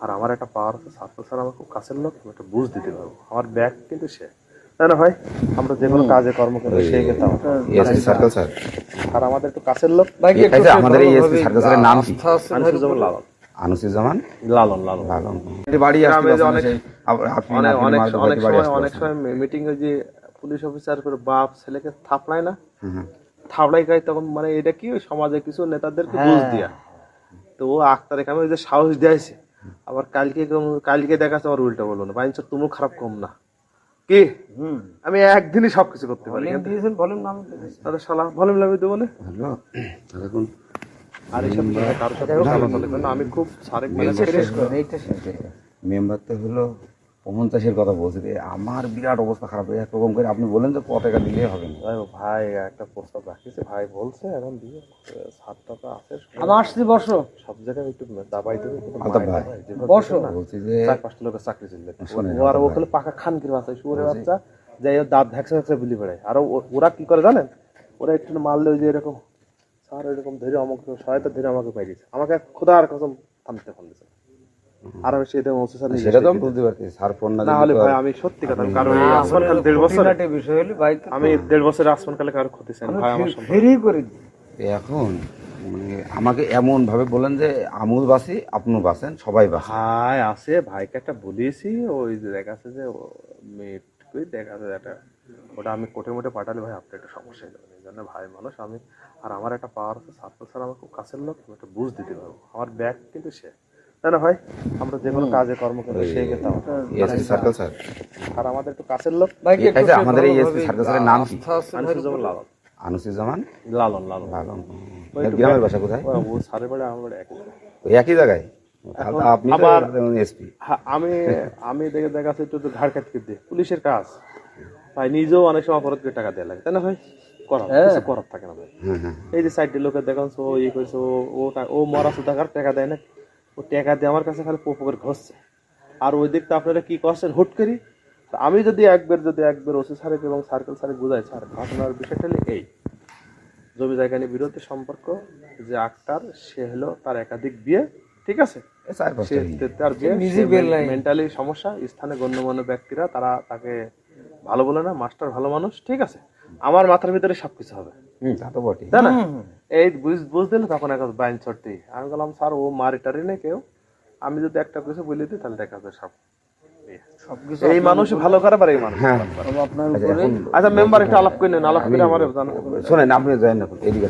আর আমার একটা পাওয়ার আছে ছাত্র স্যার আমার খুব কাছের লোক আমি একটা বুঝ দিতে পারব। আমার ব্যাগ কিন্তু সে। তাই না ভাই আমরা যে কোনো কাজে কর্ম করি সেই কিন্তু সার্কেল স্যার আর আমাদের একটু কাছের লোক। আমাদের এই এসপি সার্কেল স্যারের নাম কি? আনিসুজ্জামান লালন। আনুসুজ্জামান লালন লালন। লালন। বাড়ি আসতে অনেক- অনেক সময় অনেক সময় মিটিং এ যে পুলিশ অফিসার করে বাপ ছেলেকে থাপড়ায় না। থাপড়াই গায় তখন মানে এটা কি ওই সমাজে কিছু নেতাদেরকে বুঝ দিয়া। তো ও আক্তারে কামে ওই যে সাহস দিয়েছে। আবার কালকে কালকে দেখাচ্ছে আবার উল্টা বলল না। বাইন তুমিও খারাপ কম না। কি? আমি একদিনই সবকিছু করতে পারি তাহলে শালা ভলিউম লাগবে দেবো না দেখুন আর এইসব কারোর সাথে কথা বলবে না আমি খুব সারে মেম্বার তো হলো পঞ্চাশের কথা বলছে যে আমার বিরাট অবস্থা খারাপ। হয়ে একরকম করে আপনি বলেন যে ক টাকা দিলে হবে না। ভাই একটা প্রস্তাব রাখিছে। ভাই বলছে এখন দিয়ে সাত টাকা আছে আমার আসছি বসো। সব জায়গায় একটু দাবাই দেবে একটু ভাই। বসো। বলছি যে চার পাঁচটা লোকের চাকরি চলবে ও আর আলতাফ ওখানে পাকা খান কির বাচ্চা শুয়োরের বাচ্চা। যাই হোক দাঁত ভ্যাকসা ভ্যাকসা বুলি বেড়ায়। আর ও- ওরা কি করে জানেন? ওরা একটু মারলে ওই যে এরকম স্যার এরকম ধরে আমাকে সহায়তা ধরে আমাকে পাই দিচ্ছে আমাকে খোদার কসম থামতে ফোন দিচ্ছে আর আমি সেটা ওসি স্যার সেটা তো বুঝতে পারছি স্যার ফোন না না হলে ভাই আমি সত্যি কথা কারণ আসমান কাল দেড় বছর বিষয় হলে ভাই আমি দেড় বছরের আসমান কালে কারও ক্ষতি চাই ভাই আমার ফেরি করে এখন মানে আমাকে এমন ভাবে বলেন যে আমুল বাসি আপনিও বাসেন সবাই বাসেন। ভাই আছে ভাইকে একটা বলিয়েছি ওই যে দেখাচ্ছে যে মেট করে দেখাচ্ছে একটা ওটা আমি কোটে মোটে পাঠালে ভাই আপনার একটা সমস্যা হয়ে যাবে। এই জন্য ভাই মানুষ আমি আর আমার একটা পাওয়ার আছে ছাত্র স্যার আমার খুব কাছের লোক আমি একটা বুঝ দিতে পারব। আমার ব্যাগ কিন্তু সে তাই না ভাই? আমরা যে কোনো কাজে কর্ম করি সেই এসপি সার্কেল স্যার। আর আমাদের একটু কাছের লোক। ভাই আমাদের এই এসপি সার্কেল স্যারের নাম কি? আনিসুজ্জামান লালন। আনুসুজ্জামান লালন লালন। লালন। এর গ্রামের বাসা কোথায়? ও বাড়ি আমার একই। ওই একই জায়গায়? আপনি আবার- এসপি। হ্যাঁ, আমি আমি দেখে দেখাচ্ছে একটু ঘাড় কাটতে দিয়ে। পুলিশের কাজ। ভাই নিজেও অনেক সময় অপরাধ করে টাকা দেওয়া লাগে তাই না ভাই? করার কিছু করার থাকে না ভাই। হ্যাঁ হ্যাঁ। এই যে সাইডের লোকের দেখাচ্ছ ও ইয়ে করছে ও ও ও মরা সুদাকার টাকা দেয় না। ও টাকা দিয়ে আমার কাছে খালি পোপো করে ঘষছে। আর ওই দিকটা আপনারা কি করছেন? হুট করি? আমি যদি একবার যদি একবার ওসি সারেক এবং সার্কেল সারেক বুঝাই স্যার ঘটনার বিষয়টা হলো এই। জমি জায়গা নিয়ে বিরোধী সম্পর্ক যে আক্তার সে হলো তার একাধিক বিয়ে ঠিক আছে? তার বিয়ে মেন্টালি সমস্যা স্থানে গণ্যমান্য ব্যক্তিরা তারা তাকে ভালো বলে না মাস্টার ভালো মানুষ ঠিক আছে? আমার মাথার ভিতরে সবকিছু হবে তা তো বটে তাই না এই বুঝ বুঝ দিলে তখন এক বাইন চড়তে আমি বললাম স্যার ও মারি টারি নেই কেউ আমি যদি একটা কিছু বলে দিই তাহলে দেখা যাবে সব সবকিছু এই মানুষ ভালো করে আবার এই মানুষ হ্যাঁ আচ্ছা, আচ্ছা মেম্বার একটু আলাপ করে নেন আলাপ করে আমার শোনেন আপনি যাই না এদিকে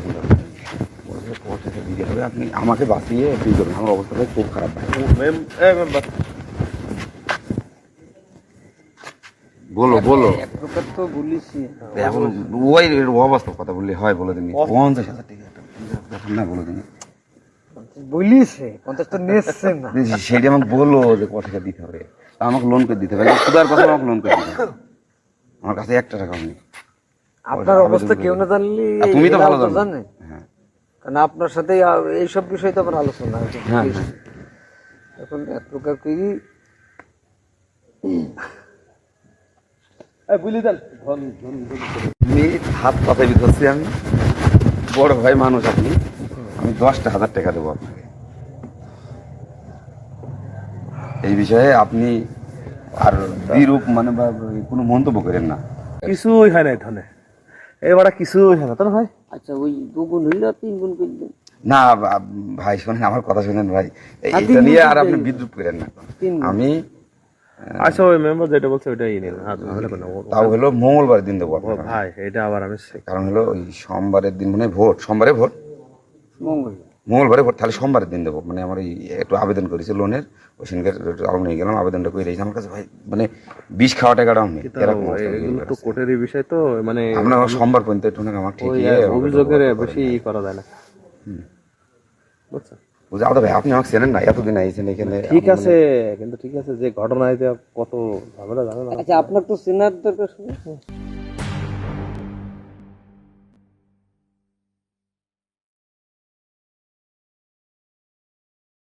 হবে আপনি আমাকে বাঁচিয়ে আমার অবস্থাটা খুব খারাপ মেম্বার বলো বলো। এখন ওই অবস্থা কথা বললে হয় বলে দিন পঞ্চাশ হাজার টাকা না বলে দিন বলিছে পঞ্চাশ তো নেচ্ছে না। সেটা আমাকে বলল যে টাকা দিতে হবে। আমাকে লোন করে দিতে হবে। খুদার কথা আমাকে লোন করে দিতে হবে। আমার কাছে একটা টাকা নেই। আপনার অবস্থা কেউ না জানলে তুমি তো ভালো জানো। হ্যাঁ। কারণ আপনার সাথে এইসব বিষয় তো আমার আলোচনা হয়েছে। হ্যাঁ হ্যাঁ। এখন এক প্রকার কি বুঝলি দেন। আমি হাত পাতাই ধরছি আমি। বড় ভাই মানুষ আপনি। আমি দশটা হাজার টাকা দেবো আপনাকে। এই বিষয়ে আপনি আর বিরূপ মানে বা কোনো মন্তব্য করেন না। কিছুই হয় নাই ধনে। এবারে কিছুই হয় না না ভাই। আচ্ছা ওই দুগুণ হইলে তিন গুণ করে দেন না ভাই শোনেন আমার কথা শোনেন ভাই। এটা নিয়ে আর আপনি। বিদ্রুপ করেন না। আমি আচ্ছা ওই মেম্বার যেটা বলছে ওইটাই তাও হলো মঙ্গলবার দিন দেবো ভাই এটা আবার আমি কারণ হলো ওই সোমবারের দিন মানে ভোট সোমবারে ভোট? মঙ্গল মঙ্গলবারে ভোট তাহলে সোমবারের দিন দেবো। মানে আমার এই একটু আবেদন করেছি লোনের ওই নিয়ে গেলাম আবেদনটা করে আমার কাছে ভাই মানে বিষ খাওয়া টাকাটা আমি তো। কোর্টেরই বিষয় তো মানে আপনার সোমবার পর্যন্ত একটু আমার ঠিক অভিযোগের বেশি ই করা যায় না। বুঝছ বুঝে আলাদা ভাই আপনি আমাকে চেনেন না এতদিন আইছেন এখানে ঠিক আছে কিন্তু ঠিক আছে যে ঘটনা কত ঝামেলা আচ্ছা আপনার তো চেনার দরকার শুনে